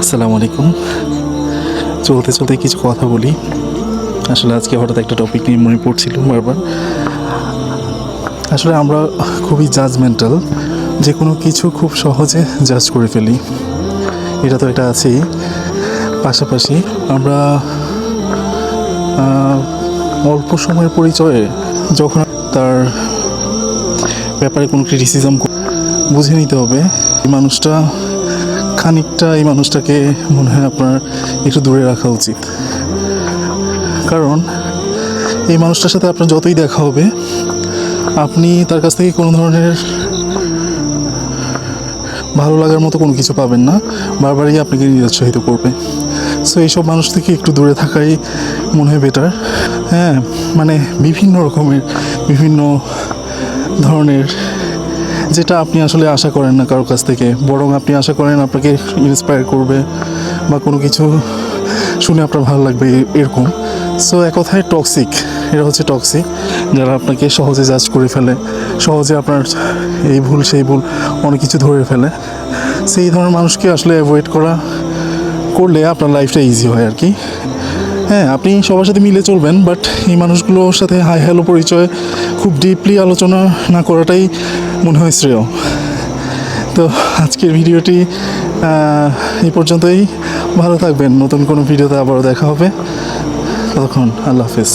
আসসালামু আলাইকুম। চলতে চলতে কিছু কথা বলি। আসলে আজকে হঠাৎ একটা টপিক নিয়ে মনে পড়ছিল বারবার। আসলে আমরা খুবই জাজমেন্টাল যে কোনো কিছু খুব সহজে জাজ করে ফেলি। এটা তো এটা আছেই। পাশাপাশি আমরা অল্প সময়ের পরিচয়ে যখন তার ব্যাপারে কোনো ক্রিটিসিজম বুঝে নিতে হবে। মানুষটা খানিকটা এই মানুষটাকে মনে হয় আপনার একটু দূরে রাখা উচিত। কারণ এই মানুষটার সাথে আপনার যতই দেখা হবে, আপনি তার কাছ থেকে কোনো ধরনের ভালো লাগার মতো কোনো কিছু পাবেন না। বারবারই আপনাকে নিরুৎসাহিত করবে। সো এইসব মানুষ থেকে একটু দূরে থাকাই মনে হয় বেটার হ্যাঁ মানে বিভিন্ন রকমের, বিভিন্ন ধরনের যেটা আপনি আসলে আশা করেন না কারোর কাছ থেকে, বরং আপনি আশা করেন আপনাকে ইন্সপায়ার করবে বা কোনো কিছু শুনে আপনার ভালো লাগবে এরকম। সো এক কথায় টক্সিক এটা হচ্ছে টক্সিক যারা আপনাকে সহজে জাজ করে ফেলে, সহজে আপনার এই ভুল, সেই ভুল অনেক কিছু ধরে ফেলে। সেই ধরনের মানুষকে আসলে অ্যাভয়েড করা, করলে আপনার লাইফটা ইজি হয় আর কি। হ্যাঁ আপনি সবার সাথে মিলে চলবেন বাট এই মানুষগুলোর সাথে হাই হ্যালো পরিচয়, খুব ডিপলি আলোচনা না করাটাই মনে হয় শ্রেয়। তো আজকের ভিডিওটি এই পর্যন্তই। ভালো থাকবেন। নতুন কোনো ভিডিওতে আবারও দেখা হবে। ততক্ষণ আল্লাহ হাফেজ।